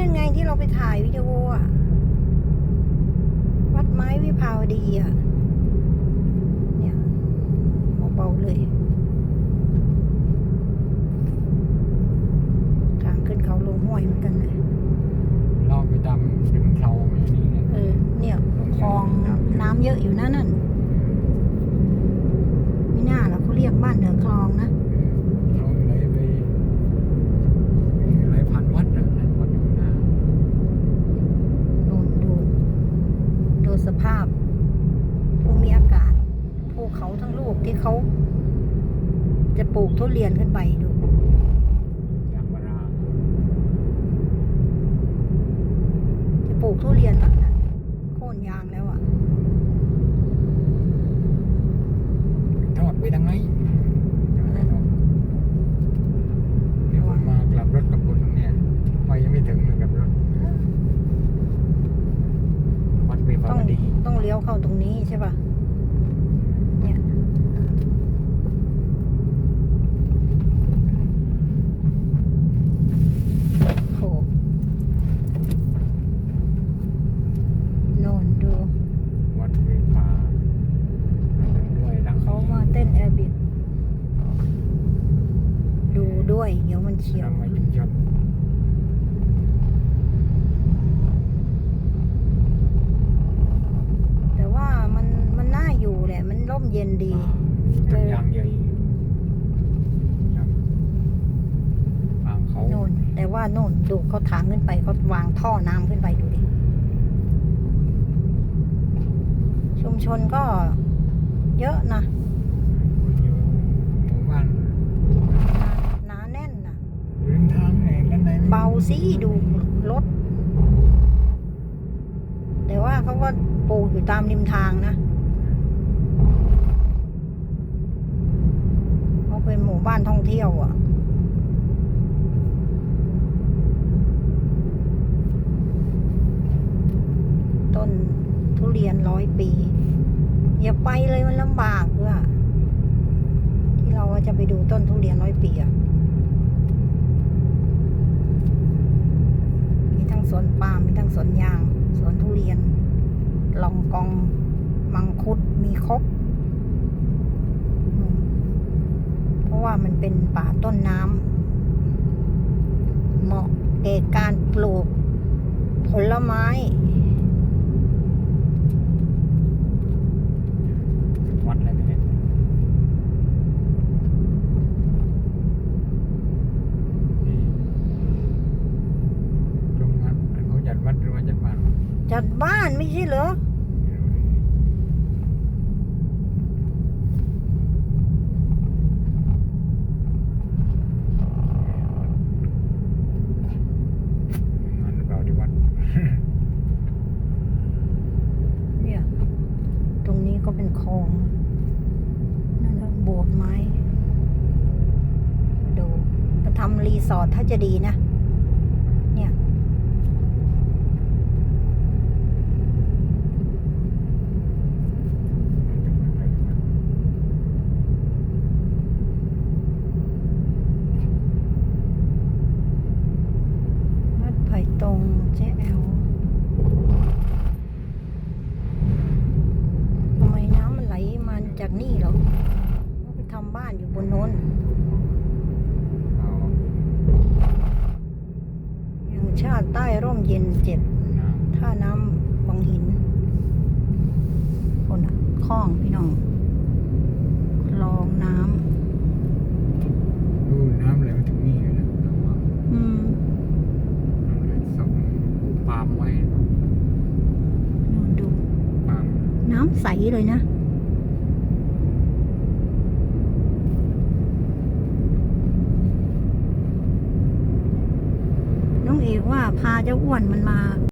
ถ่ายวิดีโออะ วัดไม้วิภาวดีอะ เนี่ยเบาๆเลยทางขึ้นเขาลงห้วยเหมือนกันเลยเราไปดำริมคลองอย่างนี้เนี่ยเออ เนี่ยคลองน้ำเยอะอยู่นะนั่นไม่น่าหรอกเขาเรียกบ้านเหนือคลองนะ เราไหลไปไหลผ่านวัดนะวัดอยู่นะ ดูดูดูสภาพภูมิอากาศภูเขา ทั้งลูกที่เขาจะปลูกทุเรียนขึ้นไปดูยางพาราจะปลูกทุเรียนแล้วนะโค่นยางแล้วอะทอดไปทางไหนเดี๋ยวผมมากลับรถกับคุณตรงเนี้ยไปยังไม่ถึงเลยกลับรถวัดวิภาต้องวดีต้องเลี้ยวเข้าตรงนี้ใช่ป่ะ เนี่ย โหโน่นดู วัดวิภาด้วยหลัง เขามาเต้นแอร์บิด ดูด้วยเดี๋ยวมันเฉียวทางมาชุมชนแต่ว่ามันมันน่าอยู่แหละ มันร่มเย็นดี ต้นยางใหญ่ยางบางเขาโน่น แต่ว่าโน่นดูเขาถางขึ้นไปเขาวางท่อน้ำขึ้นไปดูดิ ชุมชนก็เยอะนะ อยู่หมู่บ้าน หนาแน่นนะ ริมทางไหนด้านใน เบา สิดูรถ แต่ว่าเขาก็ปลูกอยู่ตามริมทางนะเขาเป็นหมู่บ้านท่องเที่ยวอะต้นทุเรียนร้อยปี อย่าไปเลยมันลำบากเพื่อที่เราจะไปดูต้นทุเรียนร้อยปีอะทั้งสวนปาล์มมีทั้ง สวนยาง สวนทุเรียน ลองกอง มังคุดมีครบ เพราะว่ามันเป็นป่าต้นน้ำเหมาะแก่การปลูกผลไม้ วัดอะไรไปเนี่ยนี่ตรงนั้นเขาจัดวัดหรือว่าจัดบ้าน จัดบ้านไม่ใช่เหรอไม่รู้ดิงานหรือเปล่าที่วัด เนี่ย ตรงนี้ก็เป็นคลอง นั่นก็โบสถ์ไม้ ดูมาทำรีสอร์ทถ้าจะดีนะ เนี่ย วัดไผ่ตรงเจ๊แอลทำไมน้ำมันไหลมา จากนี่เหรอเขาไปทำบ้านอยู่บนโน้นเอาอย่างชาติใต้ร่มเย็นเจ็ดน้ำท่าน้ำวังหิน คนอะคลองพี่น้องคลองน้ดูน้ำอะไรมาถึงนี่เลยนะน้ำมาำอืมน้ำเลยส่งปาล์มไว้นู่นดูปาล์มน้ำใสเลยนะ น้องเอก ว่าพาเจ้าอ้วนมันมา